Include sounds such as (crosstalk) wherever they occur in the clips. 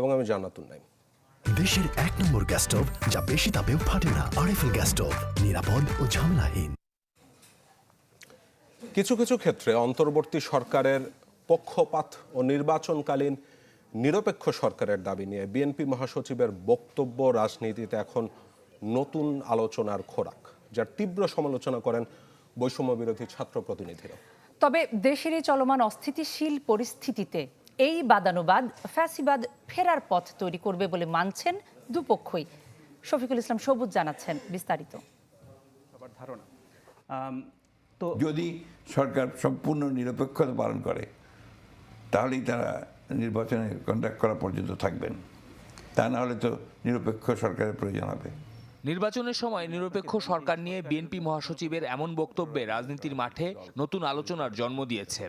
এবং আমি জান্নাতুল নাইম। দেশের এক নম্বর গ্যাস স্টোভ যা বেশি তাপেও ফাটে না আরএফএল গ্যাস স্টোভ নিরাপদ ও ঝামেলাহীন। কিছু কিছু ক্ষেত্রে অন্তর্বর্তী সরকারের পক্ষপাত ও নির্বাচনকালীন নিরপেক্ষ সরকারের দাবি নিয়ে বিএনপি মহাসচিবের বক্তব্য রাজনীতিতে এখন নতুন আলোচনার খোরাক যার তীব্র সমালোচনা করেন বৈষম্য বিরোধী ছাত্র প্রতিনিধিরা। তবে দেশের এই চলমান অস্থিতিশীল পরিস্থিতিতে এই বাদানুবাদ ফ্যাসিবাদ ফেরার পথ তৈরি করবে বলে মানছেন দুপক্ষই। শফিকুল ইসলাম সবুজ জানাচ্ছেন বিস্তারিত। সবার ধারণা। তো যদি সরকার সম্পূর্ণ নিরপেক্ষতা পালন করে তাহলেই তারা নির্বাচনে কন্ডাক্ট করা পর্যন্ত থাকবেন। তা না হলে তো নিরপেক্ষ সরকারের প্রয়োজন হবে। নির্বাচনের সময় নিরপেক্ষ সরকার নিয়ে বিএনপি মহাসচিবের এমন বক্তব্যে রাজনীতির মাঠে নতুন আলোচনার জন্ম দিয়েছে।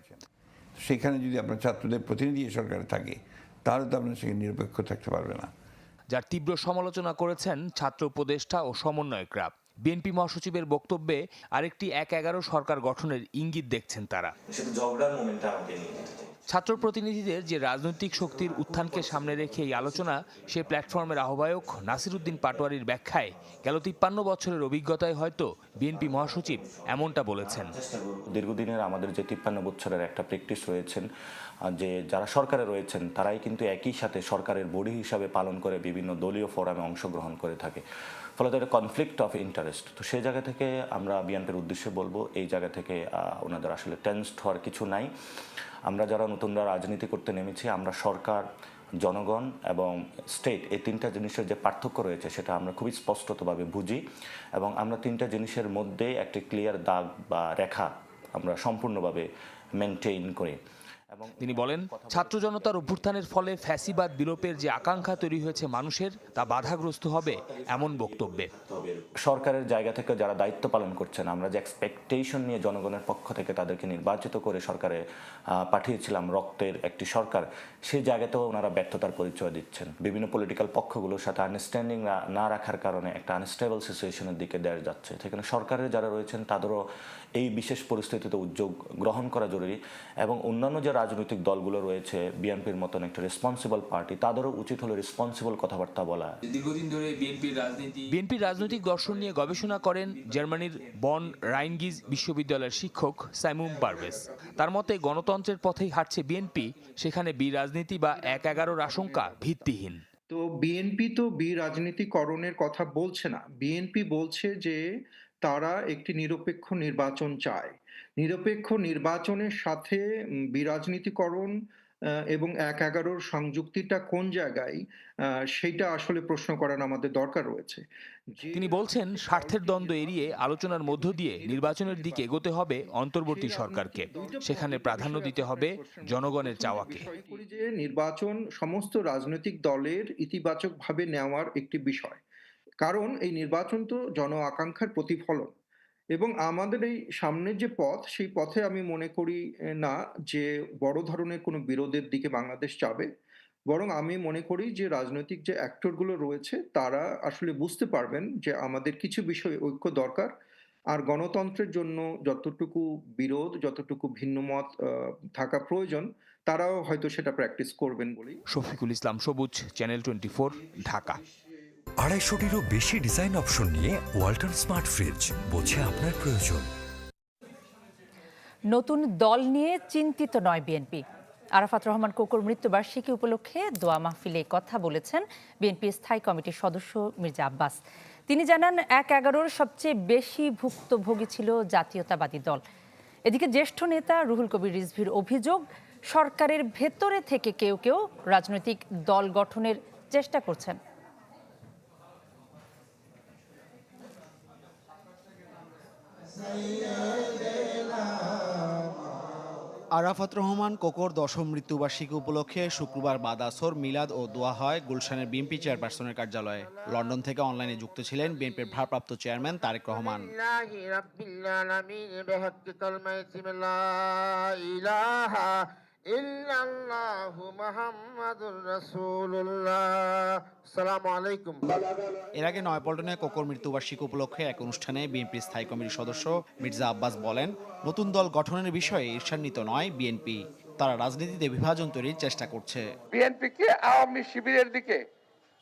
সেখানে যদি আপনার ছাত্রদের প্রতিনিধি সরকারে থাকে তাহলে তো আপনার সেখানে নিরপেক্ষ থাকতে পারবে না। যার তীব্র সমালোচনা করেছেন ছাত্র উপদেষ্টা ও সমন্বয়করা। বিএনপি মহাসচিবের বক্তব্যে আরেকটি এক এগারো সরকার গঠনের ইঙ্গিত দেখছেন তারা। শুধু ঝগড়ার মোমেন্টটা আমাকে নিয়ে যেতে চাই। ছাত্র প্রতিনিধিদের যে রাজনৈতিক শক্তির উত্থানকে সামনে রেখে এই আলোচনা, সে প্ল্যাটফর্মের আহ্বায়ক নাসিরুদ্দিন পাটোয়ারির ব্যাখ্যায় গেল তিপ্পান্ন বছরের অভিজ্ঞতায় হয়তো বিএনপি মহাসচিব এমনটা বলেছেন। দীর্ঘদিনের আমাদের যে তিপ্পান্ন বছরের একটা প্র্যাকটিস রয়েছেন যে যারা সরকারে রয়েছেন, তারাই কিন্তু একই সাথে সরকারের বডি হিসাবে পালন করে বিভিন্ন দলীয় ফোরামে অংশগ্রহণ করে থাকে। ফলে তাদের কনফ্লিক্ট অফ ইন্টারেস্ট তো সেই জায়গা থেকে আমরা বিএনপির উদ্দেশ্যে বলব, এই জায়গা থেকে ওনাদের আসলে টেন্সড হওয়ার কিছু নাই। আমরা যারা নতুনরা রাজনীতি করতে নেমেছি, আমরা সরকার, জনগণ এবং স্টেট এই তিনটা জিনিসের যে পার্থক্য রয়েছে সেটা আমরা খুবই স্পষ্টতভাবে বুঝি এবং আমরা তিনটা জিনিসের মধ্যে একটি ক্লিয়ার দাগ বা রেখা আমরা সম্পূর্ণভাবে মেনটেইন করি। তিনি বলেন ছাত্র জনতার অভ্যুত্থানের ফলে ফ্যাসিবাদ বিলোপের যে আকাঙ্ক্ষা তৈরি হয়েছে মানুষের তা বাধাগ্রস্ত হবে এমন বক্তব্যে। সরকারের জায়গা থেকে যারা দায়িত্ব পালন করছেন আমরা যে এক্সপেকটেশন নিয়ে জনগণের পক্ষ থেকে তাদেরকে নির্বাচিত করে সরকারে পাঠিয়েছিলাম রক্তের একটি সরকার সেই জায়গাতেও ওনারা ব্যর্থতার পরিচয় দিচ্ছেন। বিভিন্ন পলিটিক্যাল পক্ষগুলোর সাথে আন্ডারস্ট্যান্ডিং না রাখার কারণে একটা আনস্টেবল সিচুয়েশনের দিকে দেওয়া যাচ্ছে। সেখানে সরকারের যারা রয়েছেন তাদেরও এই বিশেষ পরিস্থিতিতে উদ্যোগ গ্রহণ করা জরুরি এবং অন্যান্য যে রাজনৈতিক দলগুলো রয়েছে বিএনপির মতন একটা রেসপন্সিবল পার্টি তাদেরও উচিত হলো রেসপন্সিবল কথাবার্তা বলা। দীর্ঘদিন ধরে বিএনপির রাজনীতি বিএনপির রাজনৈতিক দর্শন নিয়ে গবেষণা করেন জার্মানির বন রাইনগিজ বিশ্ববিদ্যালয়ের শিক্ষক সাইমুম পারভেজ। তার মতে গণতন্ত্রের পথেই হাঁটছে বিএনপি সেখানে বি রাজনীতি বা এক এগারোর আশঙ্কা ভিত্তিহীন। তো বিএনপি তো বি রাজনীতিকরণের কথা বলছে না। বিএনপি বলছে যে তারা একটি নিরপেক্ষ নির্বাচন চায়। নিরপেক্ষ নির্বাচনের সাথে বিরাজনীতিকরণ এবং এক এগারোর সংযুক্তিটা কোন জায়গায় সেটা আসলে প্রশ্ন করার আমাদের দরকার রয়েছে। তিনি বলছেন স্বার্থের দ্বন্দ্ব এড়িয়ে আলোচনার মধ্য দিয়ে নির্বাচনের দিকে এগোতে হবে অন্তর্বর্তী সরকারকে। সেখানে প্রাধান্য দিতে হবে জনগণের চাওয়াকে। নির্বাচন সমস্ত রাজনৈতিক দলের ইতিবাচকভাবে নেওয়ার একটি বিষয়। কারণ এই নির্বাচন তো জন আকাঙ্ক্ষার প্রতিফলন। এবং আমাদের এই সামনের যে পথ, সেই পথে আমি মনে করি না, যে বড় ধরনের কোনো বিরোধের দিকে বাংলাদেশ যাবে। বরং আমি মনে করি যে রাজনৈতিক যে অ্যাক্টরগুলো রয়েছে, তারা আসলে বুঝতে পারবেন যে আমাদের কিছু বিষয়ে ঐক্য দরকার। আর গণতন্ত্রের জন্য যতটুকু বিরোধ, যতটুকু ভিন্নমত থাকা প্রয়োজন, তারাও হয়তো সেটা প্র্যাকটিস করবেন বলেই। শফিকুল ইসলাম সবুজ, চ্যানেল টোয়েন্টি ঢাকা। আড়াইশোটিরও বেশি ডিজাইন অপশন নিয়ে ওয়াল্টন স্মার্ট ফ্রিজ বোঝে আপনার প্রয়োজন। নতুন দল নিয়ে চিন্তিত নয় বিএনপি। আরাফাত রহমান কোকর মৃত্যুবার্ষিকী উপলক্ষে দোয়া মাহফিলে কথা বলেছেন বিএনপি স্থায়ী কমিটির সদস্য মির্জা আব্বাস। তিনি জানান, এক এগারোর সবচেয়ে বেশি ভুক্তভোগী ছিল জাতীয়তাবাদী দল। এদিকে জ্যেষ্ঠ নেতা রুহুল কবির রিজভির অভিযোগ, সরকারের ভেতরে থেকে কেউ কেউ রাজনৈতিক দল গঠনের চেষ্টা করছেন। আরাফাত রহমান কোকর দশম মৃত্যুবার্ষিকী উপলক্ষে শুক্রবার বাদাসর মিলাদ ও দোয়া হয় গুলশানের বিএনপি চেয়ারপারসনের কার্যালয়ে। লন্ডন থেকে অনলাইনে যুক্ত ছিলেন বিএনপির ভারপ্রাপ্ত চেয়ারম্যান তারেক রহমান। এর আগে নয়পল্টনে কোকর মৃত্যুবার্ষিকী উপলক্ষে এক অনুষ্ঠানে বিএনপি স্থায়ী কমিটির সদস্য মির্জা আব্বাস বলেন নতুন দল গঠনের বিষয়ে ঈর্ষান্বিত নয় বিএনপি। তারা রাজনীতিতে বিভাজন তৈরির চেষ্টা করছে। বিএনপিকে আওয়ামী শিবিরের দিকে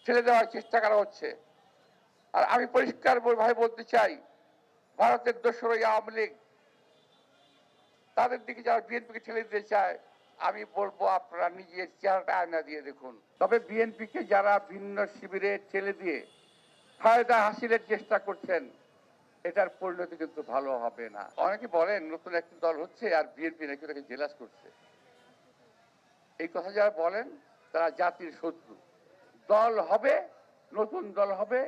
ছেড়ে দেওয়ার চেষ্টা করা হচ্ছে। আর আমি পরিষ্কার ভাবে বলতে চাই ভারতের দোসরই আওয়ামী লীগ তাদের দিকে যারা বিএনপিকে ঠেলে দিতে চায় আমি বলব আপনারা নিজের চেহারাটা আয়না দিয়ে দেখুন। তবে বিএনপিকে যারা ভিন্ন শিবিরে ঠেলে দিয়ে ফায়দা হাসিলের চেষ্টা করছেন, এটার পরিণতি কিন্তু ভালো হবে না। অনেকে বলেন, নতুন একটি দল হচ্ছে আর বিএনপি নাকি তাকে জেলাস করছে। এই কথা যারা বলেন, তারা জাতির শত্রু। দল হবে, নতুন দল হবে,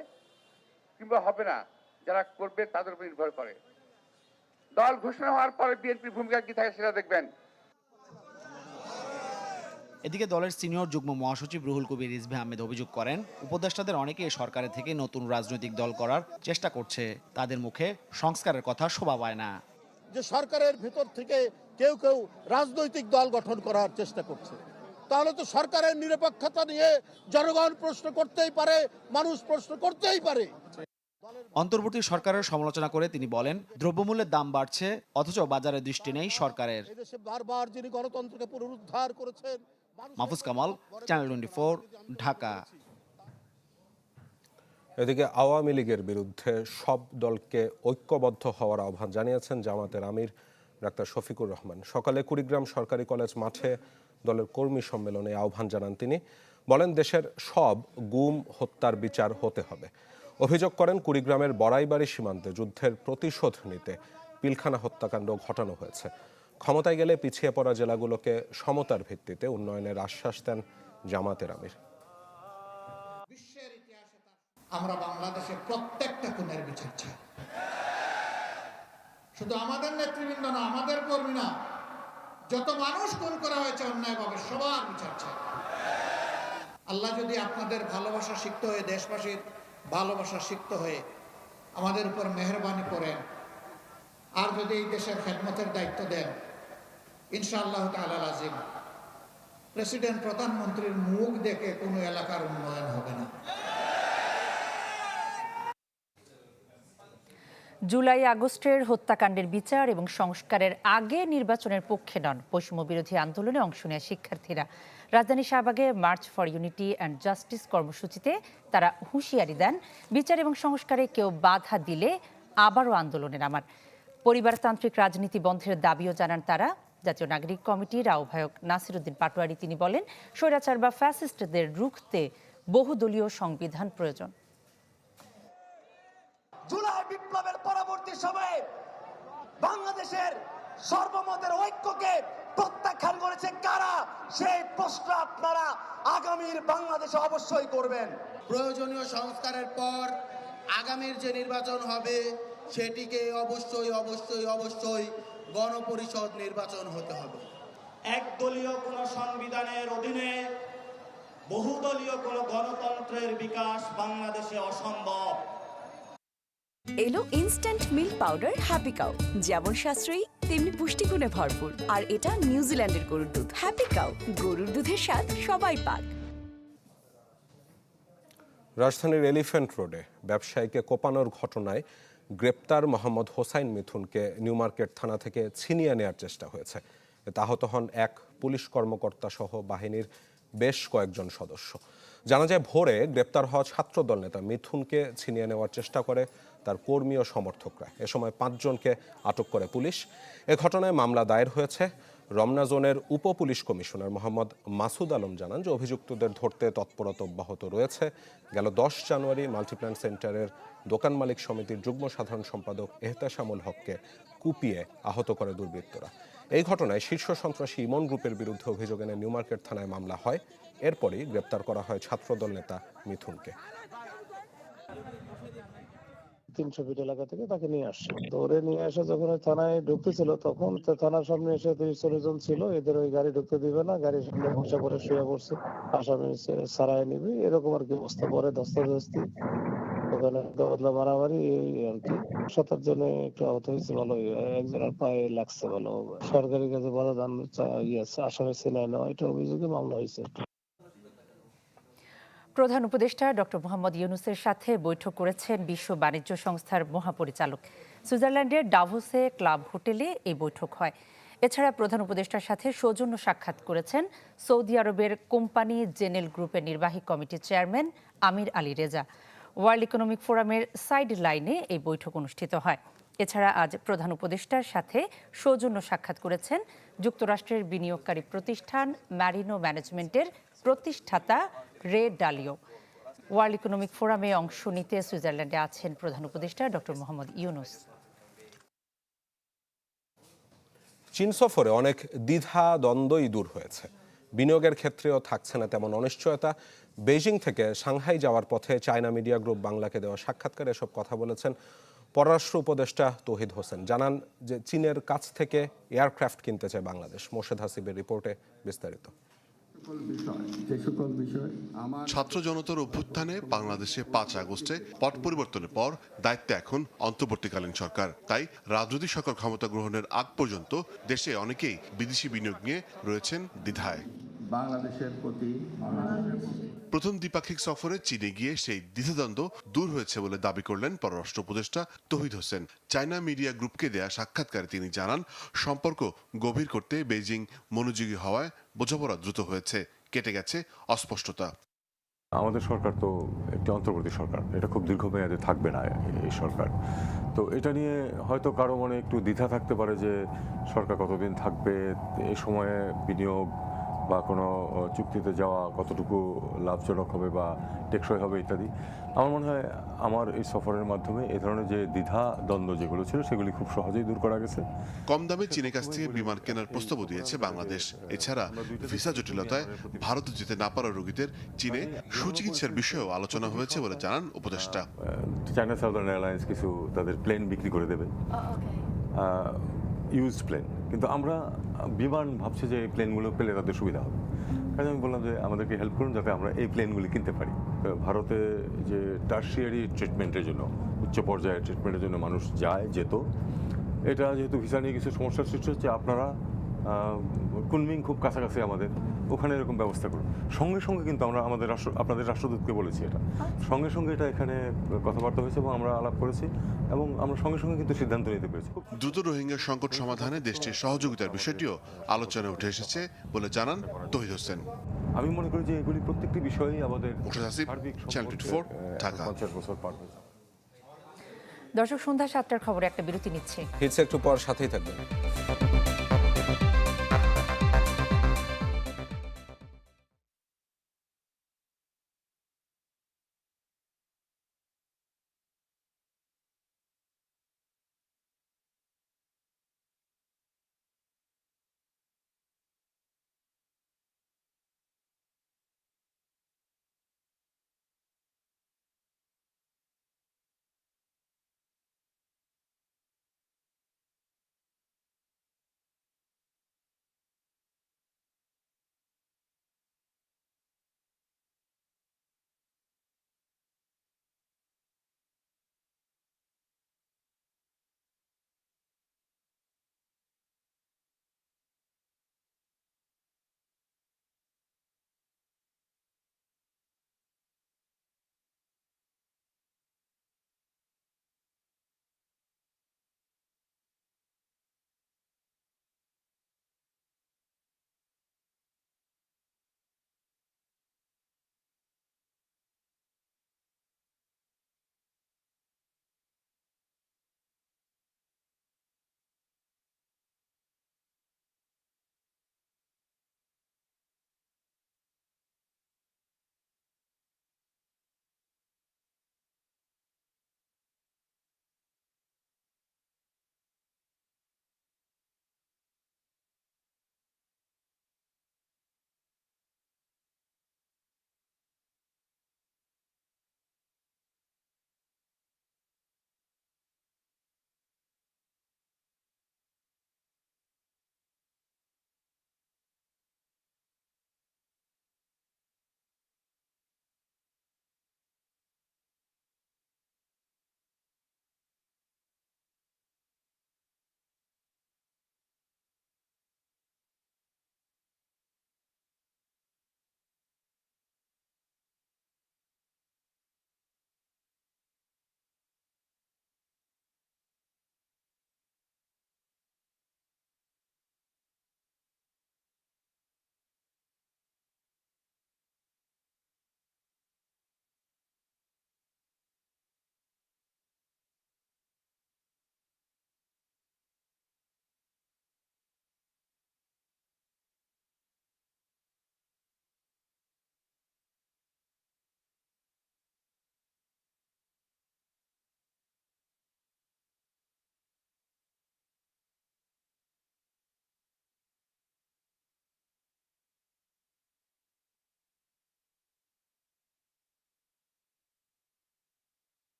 কিংবা হবে না, যারা করবে তাদের উপর নির্ভর করে। দল ঘোষণা হওয়ার পরে বিএনপির ভূমিকা কি থাকে সেটা দেখবেন। এদিকে দলের সিনিয়র যুগ্ম মহাসচিব রুহুল কবির রিজভি আহমেদ অভিযোগ করেন উপদেষ্টাদের অনেকে সরকারের থেকে নতুন রাজনৈতিক দল করার চেষ্টা করছে। তাদের মুখে সংস্কারের কথা শোভা পায় না। যে সরকারের ভেতর থেকে কেউ কেউ রাজনৈতিক দল গঠন করার চেষ্টা করছে। তাহলে তো সরকারের নিরপেক্ষতা নিয়ে জনগণ প্রশ্ন করতেই পারে মানুষ প্রশ্ন করতেই পারে। অন্তর্বর্তী সরকারের সমালোচনা করে তিনি বলেন দ্রব্যমূল্যের দাম বাড়ছে অথচ বাজারে দৃষ্টি নেই সরকারের। বারবার যিনি গণতন্ত্রকে পুনরুদ্ধার করেছেন মাহফুজ কামাল চ্যানেল টোয়েন্টি ঢাকা। এদিকে আওয়ামী লীগের বিরুদ্ধে সব দলকে ঐক্যবদ্ধ হওয়ার আহ্বান জানিয়েছেন জামাতের আমির ডাক্তার শফিকুর রহমান। সকালে কুড়িগ্রাম সরকারি কলেজ মাঠে দলের কর্মী সম্মেলনে আহ্বান জানান তিনি। বলেন, দেশের সব গুম, হত্যার বিচার হতে হবে। অভিযোগ করেন, কুড়িগ্রামের বড়াইবাড়ি সীমান্তে যুদ্ধের প্রতিশোধ নিতে পিলখানা হত্যাকাণ্ড ঘটানো হয়েছে। ক্ষমতায় গেলে পিছিয়ে পড়া জেলাগুলোকে সমতার ভিত্তিতে উন্নয়নের আশ্বাস দেন জামাতের আমির। আমরা বাংলাদেশের প্রত্যেকটা কোণের বিচার চাই। শুধু আমাদের নেতৃবৃন্দ না, আমাদের কর্মী না যত মানুষ খুন করা হয়েছে অন্যায়ভাবে সবার বিচার চাই। আল্লাহ যদি আপনাদের ভালোবাসা শিখতে হয়ে, দেশবাসীর ভালোবাসা শিখতে হয়ে আমাদের উপর মেহরবানি করেন, আর যদি এই দেশের খেদমতের দায়িত্ব দেন ইনশাআল্লাহ তাআলা আজিম প্রেসিডেন্ট, প্রধানমন্ত্রীর মুখ দেখে কোনো এলাকার উন্নয়ন হবে না। জুলাই আগস্টের হত্যাকাণ্ডের বিচার এবং সংস্কারের আগে নির্বাচনের পক্ষে নন। বৈষম্য বিরোধী আন্দোলনে অংশ নেয় শিক্ষার্থীরা। রাজধানী শাহবাগে march for unity and justice কর্মসূচিতে তারা হুঁশিয়ারি দেন, বিচার এবং সংস্কারে কেউ বাধা দিলে আবারও আন্দোলনে নামার পরিবারতান্ত্রিক রাজনীতি বন্ধের দাবিও জানান তারা। জাতীয় নাগরিক কমিটির আহ্বায়ক নাসিরুদ্দিন পাটোয়ারি তিনি বলেন স্বৈরাচার বা ফ্যাসিস্টদের রুখতে বহুদলীয় সংবিধান প্রয়োজন। জুলাই বিপ্লবের পরবর্তী সময়ে বাংলাদেশের সর্বমতের ঐক্যকে প্রত্যাখ্যান করেছে কারা সেই প্রশ্ন আপনারা আগামীর বাংলাদেশে অবশ্যই করবেন। প্রয়োজনীয় সংস্কারের পর আগামীর যে নির্বাচন হবে সেটিকে অবশ্যই অবশ্যই অবশ্যই গণপরিষদ নির্বাচন হতে হবে। একদলীয় কোন সংবিধানের অধীনে বহুদলীয় কোন গণতন্ত্রের বিকাশ বাংলাদেশে অসম্ভব। এলো instant milk powder Happy Cow যেমন সাশ্রয়ী তেমনি পুষ্টিগুণে ভরপুর। আর এটা নিউজিল্যান্ডের গরুর দুধ হ্যাপি কাউ গরুর দুধের স্বাদ সবাই পাক। রাজধানীর এলিফ্যান্ট রোডে ব্যবসায়ীকে কোপানোর ঘটনায় গ্রেপ্তার মোহাম্মদ হোসাইন মিথুনকে নিউ মার্কেট থানা থেকে ছিনিয়ে নেওয়ার চেষ্টা হয়েছে। আহত হন এক পুলিশ কর্মকর্তা সহ বাহিনীর বেশ কয়েকজন সদস্য। জানা যায়, ভোরে গ্রেপ্তার হওয়া ছাত্রদল নেতা মিথুনকে ছিনিয়ে নেওয়ার চেষ্টা করে তার কর্মী ও সমর্থকরা। এ সময় পাঁচজনকে আটক করে পুলিশ। এ ঘটনায় মামলা দায়ের হয়েছে। রমনা জোনের উপ পুলিশ কমিশনার মোহাম্মদ মাসুদ আলম জানান যে অভিযুক্তদের ধরতে তৎপরতা অব্যাহত রয়েছে। গেল দশ জানুয়ারি মাল্টিপ্ল্যান সেন্টারের দোকান মালিক সমিতির যুগ্ম সাধারণ সম্পাদক এহতেশামুল হককে কুপিয়ে আহত করে দুর্বৃত্তরা। এই ঘটনায় শীর্ষ সন্ত্রাসী ইমন গ্রুপের বিরুদ্ধে অভিযোগ এনে নিউ মার্কেট থানায় মামলা হয়। এরপরই গ্রেপ্তার করা হয় ছাত্রদল নেতা মিথুনকে। তিনশো ফিট এলাকা থেকে তাকে নিয়ে আসছে। ধরে নিয়ে এসে যখন থানায় ঢুকতেছিল তখন তো থানার সামনে এসে তিরিশ চল্লিশ জন ছিল এদের ওই গাড়ি ঢুকতে দিবে না গাড়ির সামনে বসে পরে শুয়ে পড়ছে। আসামি সারায় নিবি এরকম আর কি অবস্থা। পরে ধস্তাধস্তি ওখানে বদলা মারামারি এই আর কি। সাতার জন্য একটু আহত হয়েছে ভালো একজনের পায়ে লাগছে ভালো। সরকারি কাছে বাধা দান ইয়ে আসামি ছিনাই নেওয়া এটা অভিযোগে মামলা হয়েছে। প্রধান উপদেষ্টা ডক্টর মোহাম্মদ ইউনুসের সাথে বৈঠক করেছেন বিশ্ব বাণিজ্য সংস্থার মহাপরিচালক। সুইজারল্যান্ডের ডাভোসে ক্লাব হোটেলে এই বৈঠক হয়। এছাড়া প্রধান উপদেষ্টার সাথে সৌজন্য সাক্ষাৎ করেছেন সৌদি আরবের কোম্পানি জেনেল গ্রুপের নির্বাহী কমিটির chairman Amir Ali Reza. World Economic ফোরামের সাইড লাইনে এই বৈঠক অনুষ্ঠিত হয়। এছাড়া আজ প্রধান উপদেষ্টার সাথে সৌজন্য সাক্ষাৎ করেছেন যুক্তরাষ্ট্রের বিনিয়োগকারী প্রতিষ্ঠান ম্যারিনো ম্যানেজমেন্টের প্রতিষ্ঠাতা রে ডালিও। ওয়ার্ল্ড ইকোনমিক ফোরামে অংশ নিতে সুইজারল্যান্ডে আছেন প্রধান উপদেষ্টা ডক্টর মোহাম্মদ ইউনুস। চীন সফরে অনেক দ্বিধা দ্বন্দ্বই দূর হয়েছে। বিনিয়োগের ক্ষেত্রেও থাকছে না তেমন অনিশ্চয়তা। বেইজিং থেকে সাংহাই যাওয়ার পথে চায়না মিডিয়া গ্রুপ বাংলাকে দেওয়া সাক্ষাৎকারে এসব কথা বলেছেন পররাষ্ট্র উপদেষ্টা তৌহিদ হোসেন। জানান যে চীনের কাছ থেকে এয়ারক্রাফট কিনতে চায় বাংলাদেশ। মোর্শেদ হাসিবের রিপোর্টে বিস্তারিত। ছাত্র জনতার অভ্যুত্থানে বাংলাদেশে পাঁচ আগস্টে পট পরিবর্তনের পর দায়িত্বে এখন অন্তর্বর্তীকালীন সরকার। তাই রাজনৈতিক সরকার ক্ষমতা গ্রহণের আগ পর্যন্ত দেশে অনেকেই বিদেশি বিনিয়োগ নিয়ে রয়েছেন দ্বিধায়। বাংলাদেশের প্রতি প্রথম দ্বিপাক্ষিক সফরে চীনে গিয়ে সেই দ্বিধাদ্বন্দ্ব দূর হয়েছে বলে দাবি করলেন পররাষ্ট্র উপদেষ্টা তহিদ হোসেন। চায়না মিডিয়া গ্রুপকে দেয়া সাক্ষাৎকারে তিনি জানান সম্পর্ক গভীর করতে বেজিং মনোযোগী হওয়ায় বোঝাপড়া দ্রুত হয়েছে কেটে গেছে অস্পষ্টতা। আমাদের সরকার তো একটি অন্তর্বর্তী সরকার এটা খুব দীর্ঘমেয়াদে থাকবে না এই সরকার। তো এটা নিয়ে হয়তো কারও মনে একটু দ্বিধা থাকতে পারে যে সরকার কতদিন থাকবে এ সময়ে বিনিয়োগ বা কোনো চুক্তিতে যাওয়া কতটুকু লাভজনক হবে বা টেকসই হবে ইত্যাদি আমার মনে হয় আমার এই সফরের মাধ্যমে এ ধরনের যে দ্বিধা দ্বন্দ্ব যেগুলো ছিল সেগুলি খুব সহজেই দূর করা গেছে। কম দামে চীনের কাছ থেকে বিমান কেনার প্রস্তাবও দিয়েছে বাংলাদেশ। এছাড়া ভিসা জটিলতায় ভারতে যেতে না পারা রোগীদের চীনে সুচিকিৎসার বিষয়েও আলোচনা হয়েছে বলে জানান উপদেষ্টা। চায়না সাউদার্ন এয়ারলাইন্স কিছু তাদের প্লেন বিক্রি করে দেবে। ইউজ প্লেন কিন্তু আমরা, বিমান ভাবছি যে এই প্লেনগুলো পেলে তাদের সুবিধা হবে। কাজে আমি বললাম যে আমাদেরকে হেল্প করুন যাতে আমরা এই প্লেনগুলি কিনতে পারি। ভারতে যে টার্সিয়ারি ট্রিটমেন্টের জন্য, উচ্চ পর্যায়ের ট্রিটমেন্টের জন্য মানুষ যায়, যেত। এটা যেহেতু ভিসা নিয়ে কিছু সমস্যার সৃষ্টি হচ্ছে, আপনারা কুনমিং খুব কাছাকাছি আমাদের। ওখানে এরকম ব্যবস্থা করুন। সঙ্গে সঙ্গে কিন্তু আমরা আমাদের রাষ্ট্র আপনাদের রাষ্ট্রদূতকে বলেছি এটা। সঙ্গে সঙ্গে এটা এখানে কথাবার্তা হয়েছে এবং আমরা আলাপ করেছি এবং আমরা সঙ্গে সঙ্গে কিন্তু সিদ্ধান্ত নিতে পেরেছি। দ্রুত রোহিঙ্গা সংকট সমাধানে দেশটির সহযোগিতার বিষয়টিও আলোচনায় উঠে এসেছে বলে জানান তহিদ হোসেন। আমি মনে করি যে এগুলি প্রত্যেকটি বিষয়ই আমাদের পঞ্চাশ বছর পার হয়েছে দর্শক সন্ধ্যা সাতটার খবরে একটা বিরতি নিচ্ছে। হিটস একটু পর সাথেই থাকবেন।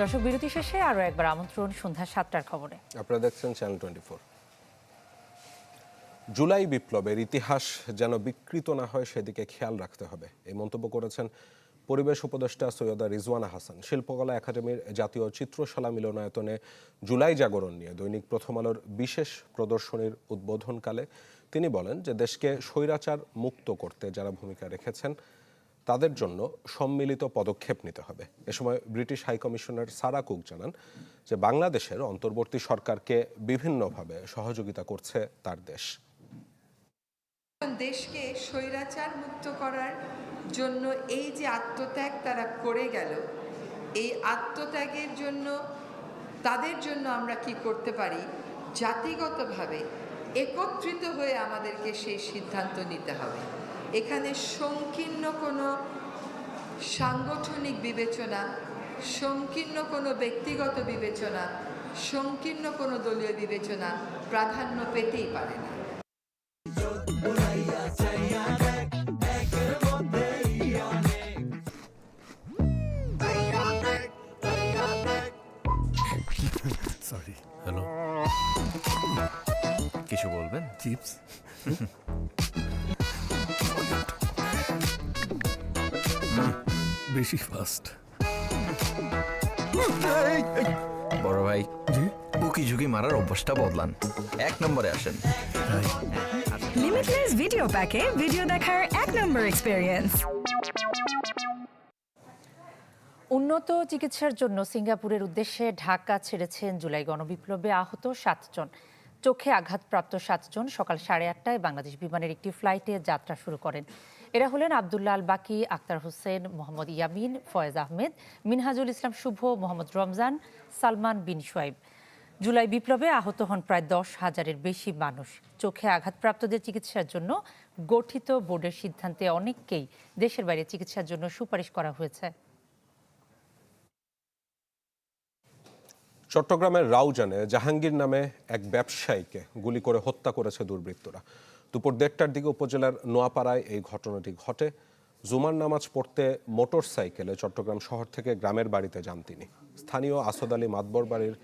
দর্শক, বিরতি শেষে আরও একবার আমন্ত্রণ সন্ধ্যা সাতটার খবরে। আপনারা দেখছেন চ্যানেল টোয়েন্টি ফোর জুলাই বিপ্লবের ইতিহাস যেন বিকৃত না হয়, সেদিকে খেয়াল রাখতে হবে। এই মন্তব্য করেছেন পরিবেশ উপদেষ্টা সৈয়দা রিজওয়ানা হাসান। শিল্পকলা একাডেমির জাতীয় চিত্রশালা মিলনায়তনে জুলাই জাগরণ নিয়ে দৈনিক প্রথম আলোর বিশেষ প্রদর্শনীর উদ্বোধনকালে তিনি বলেন যে, দেশকে স্বৈরাচার মুক্ত করতে যারা ভূমিকা রেখেছেন তাদের জন্য সম্মিলিত পদক্ষেপ নিতে হবে। এ সময় ব্রিটিশ হাইকমিশনার সারা কুক জানান যে বাংলাদেশের অন্তর্বর্তী সরকারকে বিভিন্নভাবে সহযোগিতা করছে তার দেশ। দেশকে স্বৈরাচার মুক্ত করার জন্য এই যে আত্মত্যাগ তারা করে গেল, এই আত্মত্যাগের জন্য তাদের জন্য আমরা কি করতে পারি? জাতিগতভাবে একত্রিত হয়ে আমাদেরকে সেই সিদ্ধান্ত নিতে হবে। এখানে সংকীর্ণ কোনো সাংগঠনিক বিবেচনা সংকীর্ণ কোনো ব্যক্তিগত বিবেচনা সংকীর্ণ কোনো দলীয় বিবেচনা প্রাধান্য পেতেই পারে না। সরি হ্যালো কিছু বলবেন? চিপস (laughs) বেশি ফাস্ট বড় ভাই উকি ঝুঁকি মারার অভ্যাসটা বদলান। এক নম্বরে আসেন। লিমিটলেস ভিডিও প্যাকে ভিডিও দেখার এক নম্বর এক্সপিরিয়েন্স উন্নত চিকিৎসার জন্য সিঙ্গাপুরের উদ্দেশ্যে ঢাকা ছেড়েছেন জুলাই গণবিপ্লবে আহত সাতজন। চোখে আঘাতপ্রাপ্ত সাতজন সকাল সাড়ে আটটায় বাংলাদেশ বিমানের একটি ফ্লাইটে যাত্রা শুরু করেন। এরা হলেন আবদুল্লাহ আল বাকি আক্তার হোসেন, মোহাম্মদ ইয়ামিন, ফয়েজ আহমেদ, মিনহাজুল ইসলাম শুভ, মোহাম্মদ রমজান, সালমান বিন সোয়েব জুলাই বিপ্লবে আহত হন প্রায় দশ হাজারের বেশি মানুষ। চোখে আঘাতপ্রাপ্তদের চিকিৎসার জন্য গঠিত বোর্ডের সিদ্ধান্তে অনেককেই দেশের বাইরে চিকিৎসার জন্য সুপারিশ করা হয়েছে। চট্টগ্রামের রাউজানে জাহাঙ্গীর নামে এক ব্যবসায়ীকে গুলি করে হত্যা করেছে দুর্বৃত্তরা। দুপুর দেড়টার দিকে উপজেলার নোয়াপাড়ায় এই ঘটনাটি ঘটে। জুমার নামাজ পড়তে মোটর সাইকেলে চট্টগ্রাম শহর থেকে গ্রামের বাড়িতে যান তিনি। স্থানীয় আসদ আলী মাতবর বাড়ির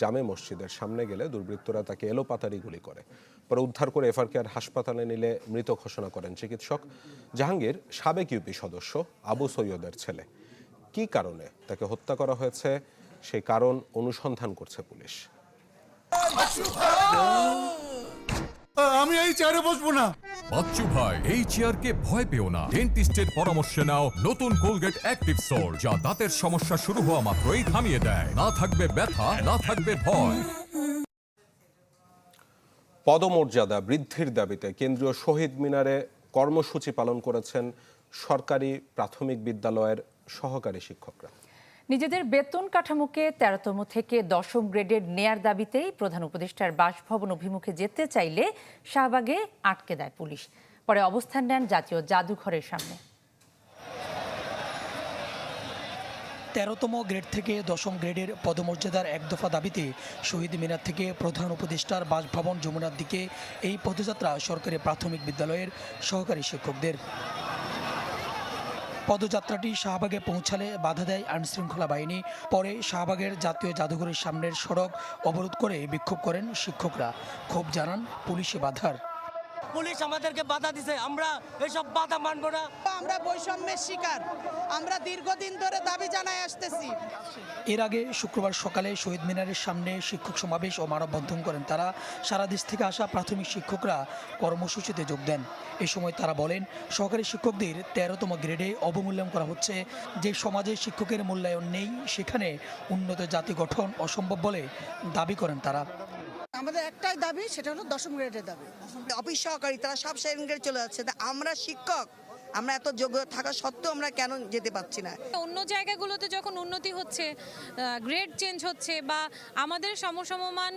জামে মসজিদের সামনে গেলে দুর্বৃত্তরা তাকে এলোপাতারি গুলি করে। পরে উদ্ধার করে এফআরকেআর হাসপাতালে নিলে মৃত ঘোষণা করেন চিকিৎসক। জাহাঙ্গীর সাবেক ইউপি সদস্য, আবু সৈয়দের ছেলে। কী কারণে তাকে হত্যা করা হয়েছে? সেই কারণ অনুসন্ধান করছে পুলিশ। আমি এই চেয়ারে বসবো না। বাচ্চু ভাই এই চেয়ারকে ভয় পেও না। ডেন্টিস্টের পরামর্শ নাও নতুন কোলগেট অ্যাক্টিভ সোল যা দাঁতের সমস্যা শুরু হওয়া মাত্রই থামিয়ে দেয়। না থাকবে ব্যথা না থাকবে ভয়। পদমর্যাদা বৃদ্ধির দাবিতে কেন্দ্রীয় শহীদ মিনারে কর্মসূচি পালন করেছেন সরকারি প্রাথমিক বিদ্যালয়ের সহকারী শিক্ষকরা। নিজেদের বেতন কাঠামোকে তেরোতম থেকে দশম গ্রেডের নেয়ার দাবিতেই প্রধান উপদেষ্টার বাসভবন অভিমুখে যেতে চাইলে শাহবাগে আটকে দেয় পুলিশ। পরে অবস্থান নেন জাতীয় জাদুঘরের সামনে। তেরোতম গ্রেড থেকে দশম গ্রেডের পদমর্যাদার এক দফা দাবিতে শহীদ মিনার থেকে প্রধান উপদেষ্টার বাসভবন যমুনার দিকে এই পদযাত্রা সরকারি প্রাথমিক বিদ্যালয়ের সহকারী শিক্ষকদের। পদযাত্রাটি শাহবাগে পৌঁছালে বাধা দেয় আইনশৃঙ্খলা বাহিনী। পরে শাহবাগের জাতীয় জাদুঘরের সামনের সড়ক অবরোধ করে বিক্ষোভ করেন শিক্ষকরা। ক্ষোভ জানান পুলিশে বাধার। পুলিশ আমাদেরকে বাধা দিছে আমরা এসব বাধা মানবো না। আমরা বৈষম্যের শিকার। আমরা দীর্ঘদিন ধরে দাবি জানাই আসতেছি। এর আগে শুক্রবার সকালে শহীদ মিনারের সামনে শিক্ষক সমাবেশ ও মানববন্ধন করেন তারা। সারা দেশ থেকে আসা প্রাথমিক শিক্ষকরা কর্মসূচিতে যোগ দেন। এ সময় তারা বলেন সহকারী শিক্ষকদের তেরোতম গ্রেডে অবমূল্যায়ন করা হচ্ছে। যে সমাজে শিক্ষকের মূল্যায়ন নেই সেখানে উন্নত জাতি গঠন অসম্ভব বলে দাবি করেন তারা। আমাদের একটাই দাবি, সেটা হলো দশম গ্রেডের দাবি। অফিস সহকারী, তারা সব সেকেন্ড গ্রেড চলে যাচ্ছে। আমরা শিক্ষক আমরা এত যোগ্য থাকা সত্ত্বেও আমরা কেন যেতে পারছি না? অন্য জায়গাগুলোতে যখন উন্নতি হচ্ছে গ্রেড চেঞ্জ হচ্ছে বা আমাদের সমসমান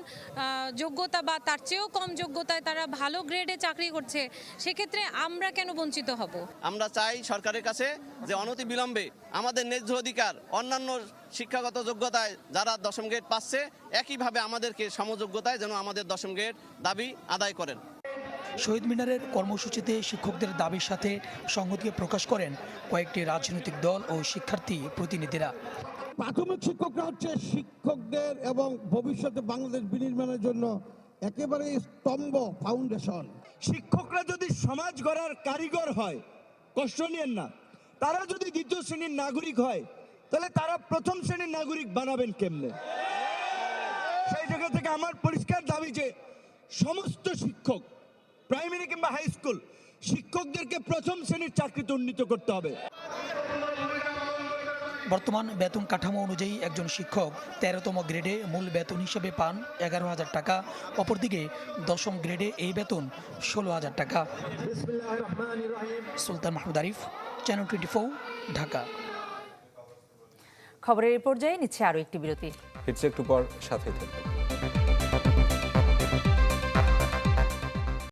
যোগ্যতা বা তার চেয়েও কম যোগ্যতায় তারা ভালো গ্রেডে চাকরি করছে সেক্ষেত্রে আমরা কেন বঞ্চিত হব? আমরা চাই সরকারের কাছে যে অনতি বিলম্বে আমাদের ন্যায্য অধিকার অন্যান্য শিক্ষাগত যোগ্যতায় যারা দশম গ্রেড পাচ্ছে একইভাবে আমাদেরকে সমযোগ্যতায় যেন আমাদের দশম গ্রেড দাবি আদায় করেন। শহীদ মিনারের কর্মসূচিতে শিক্ষকদের দাবির সাথে সংহতিকে প্রকাশ করেন কয়েকটি রাজনৈতিক দল ও শিক্ষার্থী প্রতিনিধিরা। প্রাথমিক শিক্ষকরা হচ্ছে শিক্ষকদের এবং ভবিষ্যতে বাংলাদেশ বিনির্মাণের জন্য একেবারে স্তম্ভ ফাউন্ডেশন। শিক্ষকরা যদি সমাজ গড়ার কারিগর হয় কষ্ট নিয়েন না। তারা যদি দ্বিতীয় শ্রেণির নাগরিক হয় তাহলে তারা প্রথম শ্রেণির নাগরিক বানাবেন কেমনে? সেই জায়গা থেকে আমার পরিষ্কার দাবি যে সমস্ত শিক্ষক প্রাইমারি কিংবা হাই স্কুল শিক্ষকদেরকে প্রথম শ্রেণির চাকরিতে উন্নীত করতে হবে। বর্তমান বেতন কাঠামো অনুযায়ী একজন শিক্ষক তেরোতম গ্রেডে মূল বেতন হিসেবে পান এগারো হাজার টাকা অপরদিকে দশম গ্রেডে এই বেতন ষোলো হাজার টাকা। Sultan Mahmud Arif channel twenty four Dhaka. খবরের এই পর্যায়ে নিচ্ছে আরও একটি বিরতি। ফিরছে একটু পর সাথে থাকবেন